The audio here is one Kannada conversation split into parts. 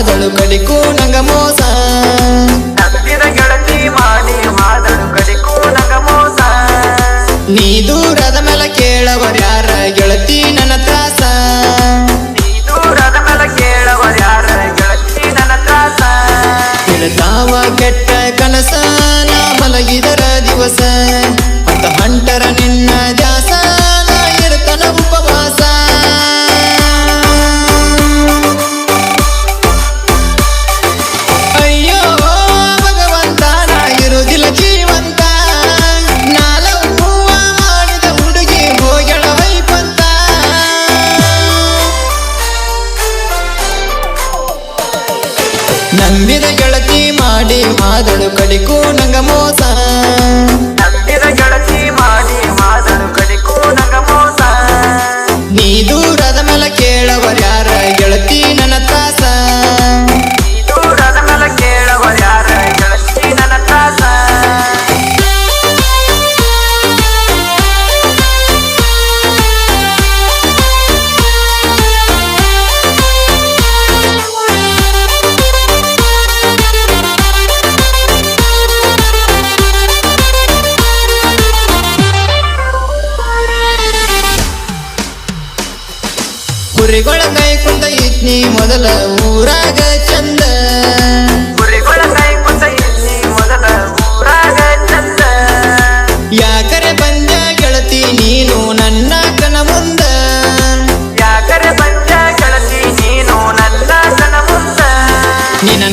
ಮಾದಳು ಕಡಿಕು ನಂಗ ಮೋಸ. ನಂಬಿದ ಗೆಳತಿ ಮಾಡಿ ಮಾದಳು ಕಡಿಕು ನಂಗ ಮೋಸ. ನೀ ದೂರದ ಕಡಿಕು ಕುರಿಗಳ ಕೈ ಕುಂತ ಇದ್ನಿ ಮೊದಲ ಊರಾಗ ಚಂದ. ಕುರಿಗಳ ಕೈ ಇದ್ನಿ ಮೊದಲ ಊರಾಗ ಚಂದ. ಯಾಕರೆ ಬಂದ ಗೆಳತಿ ನೀನು ನನ್ನ ಕನ ಮುಂದ? ಯಾಕರೆ ಬಂದ ಗೆಳತಿ ನೀನು ನನ್ನ ಕನ ಮುಂದ? ನಿನ್ನ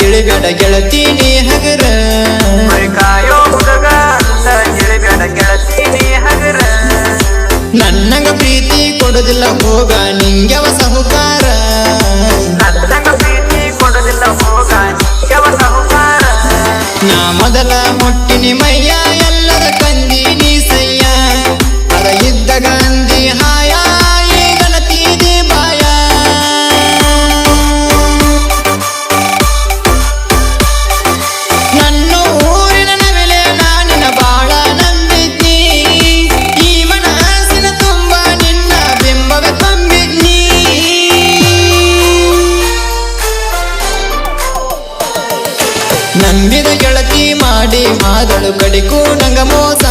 ತಿಳಿಬೇಡ ಗೆಳತೀನಿ ಹಗರ. ಕಾಯೋ ಹುಡುಗ ಅಂತ ಗೆಳತಿ ಹಗರ. ನನ್ನಂಗ ಪ್ರೀತಿ ಕೊಡೋದಿಲ್ಲ ಹೋಗ ನಿಂಗೆವ ಸಹುಕಾರ. ನನ್ನಂಗ ಪ್ರೀತಿ ಕೊಡೋದಿಲ್ಲ ಹೋಗ ನಿಂಗ್ಯವ ಸಹುಕಾರ. ನಾ ಮೊದಲ ಮೊಟ್ಟಿನಿ ಮಯ್ಯ ಮಾಡಿ ಮಾದಳು ಕಡಿಕೂ ನಂಗ ಮೋಸ.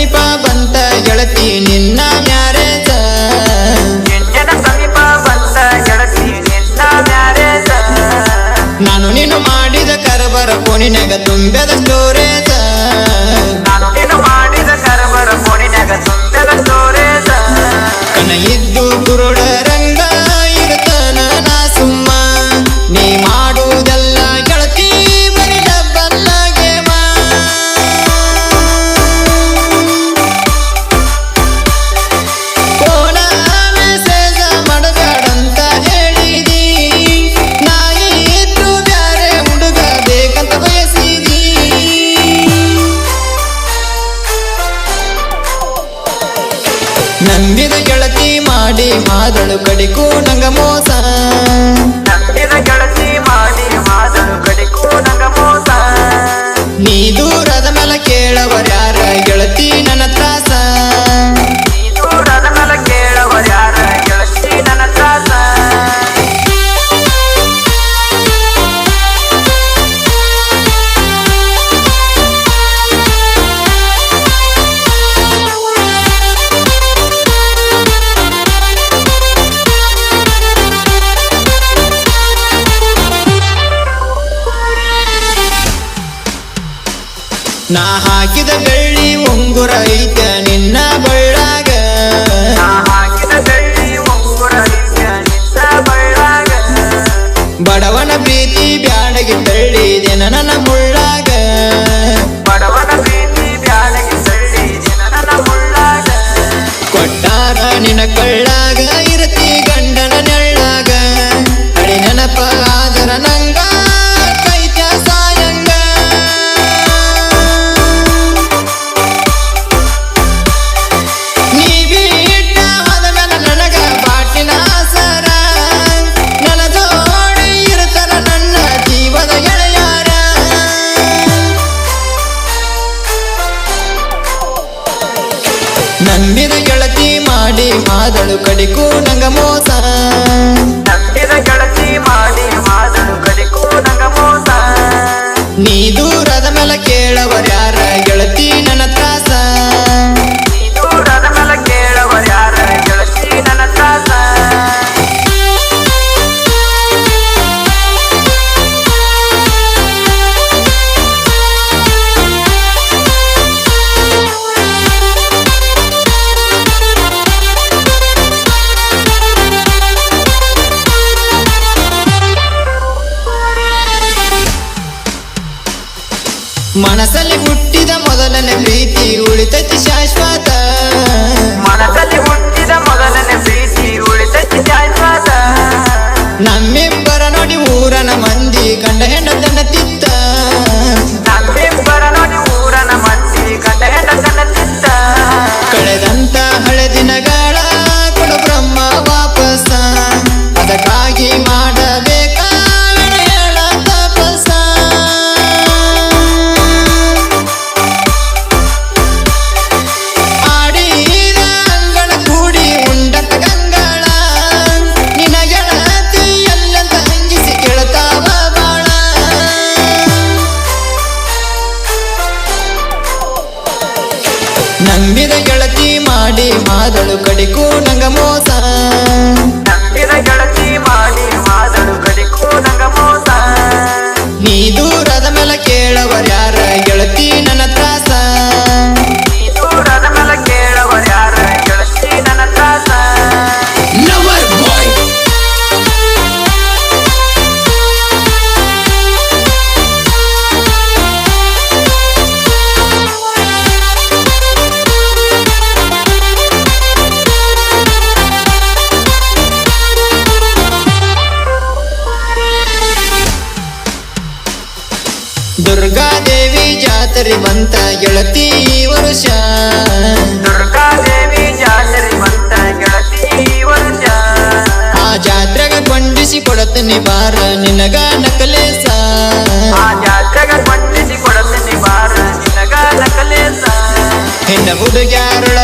ಸಮೀಪ ಬಂತ ಗೆಳತಿ ನಿನ್ನ ಮ್ಯಾರೇಜ ಸಮೀಪ ಬಂತ ಗೆಳತಿ ನಿನ್ನ ಮ್ಯಾರೇಜ ನಾನು ನೀನು ಮಾಡಿದ ಕರಬರ ಫೋನಿನಾಗ ತುಂಬದ ಸ್ಟೋರೇಜ ನಾನು ನೀನು ಮಾಡಿದ ಕರಬರ ಫೋನಿನಾಗ ತುಂಬದ ಸ್ಟೋರೇಜ ಕನ ಇದ್ದು ಕುರುಡ ರಂಗ ನಂಬಿದ ಗೆಳತಿ ಮಾಡಿ ಮಾದಳು ಕಡಿಕು ನಂಗ ಮೋಸ. ನಂಬಿದ ಗೆಳತಿ ಮಾಡಿ ಮಾದಳು ಕಡಿಕು ನಂಗ ಮೋಸ. ನೀ ದೂರದ ಮೇಲೆ ಕೇಳವರ್ಯ ನಾ ಹಾಕಿದ ಬೆಳ್ಳಿ ಉಂಗುರ ಐತ ನಿನ್ನ ಬಳ್ಳಾಗ. ಬಡವನ ಪ್ರೀತಿ ಬ್ಯಾಡಗಿ ಬೆಳ್ಳಿ ದಿನ ನನ್ನ wanna ದೂರದ ಮೇಲೆ ಕೇಳವರ್ಯ. ಗೆಳತಿ ವರುಷ. ದುರ್ಗಾದೇವಿ ಜಾತ್ರೆ ಬಂತ ಗೆಳತಿ ವರುಷ. ಆ ಜಾತ್ರೆಗ ಕೊಂಡಿಸಿ ಕೊಡತನಿ ಬಾರ ನಿನಗ ನಕಲೇಸ. ಆ ಜಾತ್ರೆಗ ಕೊಂಡಿಸಿ ಕೊಡತನಿ ಬಾರ ನಿನಗ ನಕಲೇಸ. ಹೆಣ್ಣ ಹುಡುಗ್ಯಾರೊಳ